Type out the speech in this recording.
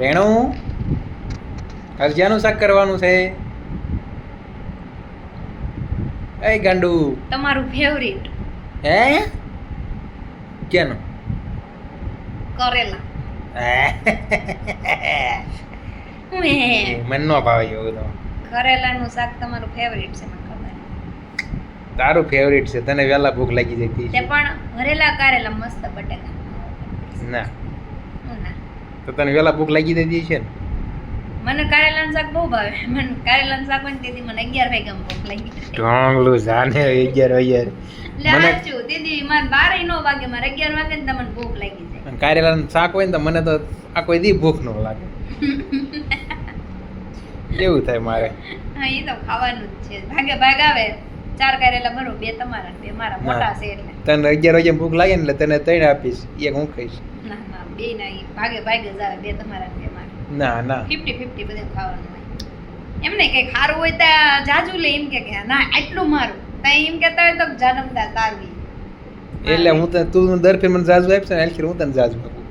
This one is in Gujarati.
રેણું હલજાનું શાક કરવાનું છે? એ ગાંડુ. તમારું ફેવરિટ હે? ક્યાંનું? કરેલા. મન નો ભાવે એવું તો. કરેલાનું શાક તમારું ફેવરિટ છે મને ખબર. તારું ફેવરિટ છે તને વેલા ભૂખ લાગી જતી તે છે પણ ભરેલા કારેલા મસ્ત બટેકા ના. ના. તો તને વેલા ભૂખ લાગી દે છે ને મને કારેલાનું શાક બહુ ભાવે. મને કારેલાનું શાક હોય ને તેથી મને અગિયાર વાગ્યામાં ભૂખ લાગી. ઢોંગલું જાને અગિયાર અગિયાર એટલે મને- છું. દીદી મારે બારે નો વાગે મારે અગિયાર વાગે ને તમને ભૂખ લાગી જાય. કારેલાનું શાક હોય ને તો મને તો આ કોઈ દી ભૂખ ન લાગે. એવું થાય મારે? હા એ તો ખાવાનું જ છે. ભાગે ભાગ આવે. ચાર કારેલા ભરો બે તમારા બે મારા. મોટા છે એટલે. તને અગિયાર વાગે ભૂખ લાગે ને એટલે તને ત્રણ આપીશ. એક હું ખાઈશ. ના ના બે ના ભાગે ભાગે જ આવે બે તમારા બે મારા. ના બધું ખાવાનું હોય. એમ નહીં કંઈક સારું હોય ત્યાં જાજુ લે એમ કે ના આટલું મારું. ત્યાં એમ કહેતા હોય તો જાનમદાર તારવી. એટલે હું તું દર ફેર મને જાજુ આપશે ને એટલે હું તને જાજુ આપું.